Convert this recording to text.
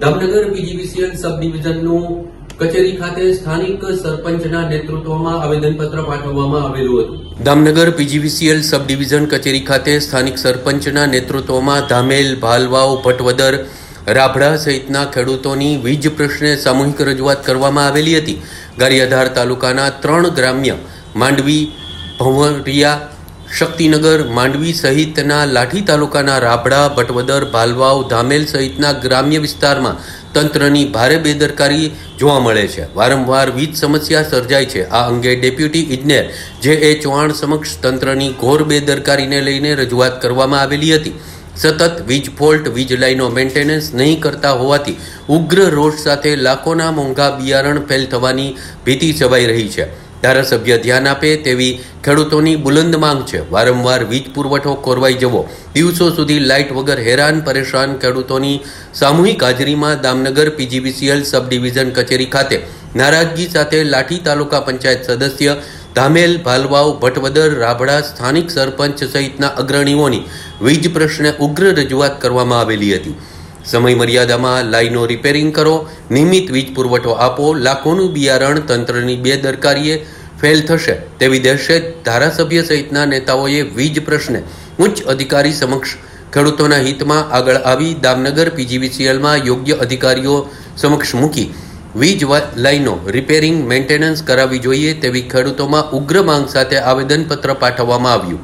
Damnagar PGVCL સબ ડિવિઝનનું કચેરી ખાતે સ્થાનિક સરપંચના નેતૃત્વમાં આવેદનપત્ર પાઠવવામાં આવેલું હતું. દામનગર પીજીવીસીએલ સબ ડિવિઝન કચેરી ખાતે સ્થાનિક સરપંચના નેતૃત્વમાં ધામેલ, ભાલવાવ, ભટવદર, રાભડા સહિતના ખેડૂતોની વીજ પ્રશ્ને સામૂહિક રજૂઆત કરવામાં આવેલી હતી. ગારિયાધાર તાલુકાના ત્રણ ગ્રામ્ય માંડવી, ભંવરિયા શક્તિનગર, માંડવી સહિતના લાઠી તાલુકાના રાભડા ભટવદર ભાલવાવ ધામેલ સહિતના ગ્રામ્ય વિસ્તારમાં તંત્રની ભારે બેદરકારી જોવા મળે છે. વારંવાર વીજ સમસ્યા સર્જાય છે. આ અંગે ડેપ્યુટી ઇજનેર જે એ ચૌહાણ સમક્ષ તંત્રની ઘોર બેદરકારીને લઈને રજૂઆત કરવામાં આવેલી હતી. સતત વીજ ફોલ્ટ, વીજ લાઈનો મેન્ટેનન્સ નહીં કરતા હોવાથી ઉગ્ર રોષ સાથે લાખોના મોંઘા બિયારણ ફેલ થવાની ભીતિ છવાઈ રહી છે. ધારાસભ્ય ધ્યાન આપે તેવી ખેડૂતોની બુલંદ માંગ છે. વારંવાર વીજ પુરવઠો ખોરવાઈ જવો, દિવસો સુધી લાઇટ વગર હેરાન પરેશાન ખેડૂતોની સામૂહિક હાજરીમાં દામનગર પીજીબીસીએલ સબ ડિવિઝન કચેરી ખાતે નારાજગી સાથે લાઠી તાલુકા પંચાયત સદસ્ય ધામેલ ભાલવાવ ભટવદર રાભડા સ્થાનિક સરપંચ સહિતના અગ્રણીઓની વીજ પ્રશ્ને ઉગ્ર રજૂઆત કરવામાં આવેલી હતી. સમય મર્યાદામાં લાઈનો રિપેરિંગ કરો, નિયમિત વીજ પુરવઠો આપો, લાખોનું બિયારણ તંત્રની બેદરકારીએ ફેલ થશે. તેવી દહેશત ધારાસભ્ય સહિતના નેતાઓએ વીજ પ્રશ્ને ઉચ્ચ અધિકારી સમક્ષ ખેડૂતોના હિતમાં આગળ આવી દામનગર પીજીવીસીએલમાં યોગ્ય અધિકારીઓ સમક્ષ મૂકી વીજ લાઈનો રિપેરિંગ મેન્ટેનન્સ કરાવવી જોઈએ તેવી ખેડૂતોમાં ઉગ્ર માંગ સાથે આવેદનપત્ર પાઠવવામાં આવ્યું.